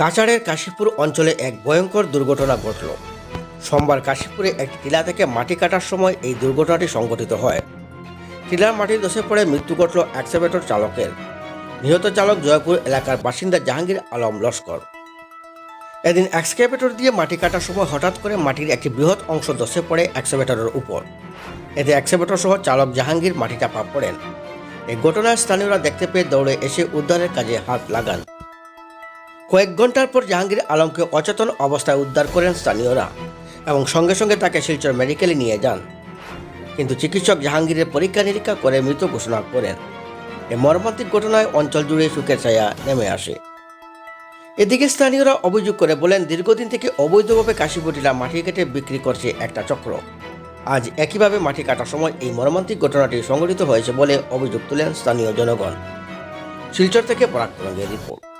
কাছাড়ের কাশীপুর অঞ্চলে এক ভয়ঙ্কর দুর্ঘটনা ঘটল। সোমবার কাশীপুরে একটি টিলা থেকে মাটি কাটার সময় এই দুর্ঘটনাটি সংঘটিত হয়। টিলার মাটির দশে পড়ে মৃত্যু ঘটল অ্যাক্সেভেটর চালকের। নিহত চালক জয়পুর এলাকার বাসিন্দা জাহাঙ্গীর আলম লস্কর। এদিন এক্সকেভেটর দিয়ে মাটি কাটার সময় হঠাৎ করে মাটির একটি বৃহৎ অংশ দশে পড়ে এক্সকেভেটরের উপর। এতে এক্সকেভেটর সহ চালক জাহাঙ্গীর মাটি চাপা পড়েন। এই ঘটনায় স্থানীয়রা দেখতে পেয়ে দৌড়ে এসে উদ্ধারের কাজে হাত লাগান। কয়েক ঘণ্টার পর জাহাঙ্গীর আলমকে অচেতন অবস্থায় উদ্ধার করেন স্থানীয়রা এবং সঙ্গে সঙ্গে তাকে শিলচর মেডিকেলে নিয়ে যান। কিন্তু চিকিৎসক জাহাঙ্গীরের পরীক্ষা নিরীক্ষা করে মৃত ঘোষণা করেন। এ মর্মান্তিক ঘটনায় অঞ্চল জুড়ে সুখের ছায়া নেমে আসে। এদিকে স্থানীয়রা অভিযোগ করে বলেন, দীর্ঘদিন থেকে অবৈধভাবে কাশিবটিলা মাটি কেটে বিক্রি করছে একটা চক্র। আজ একইভাবে মাটি কাটার সময় এই মর্মান্তিক ঘটনাটি সংঘটিত হয়েছে বলে অভিযোগ তুলেন স্থানীয় জনগণ। শিলচর থেকে পরাক্রমের রিপোর্ট।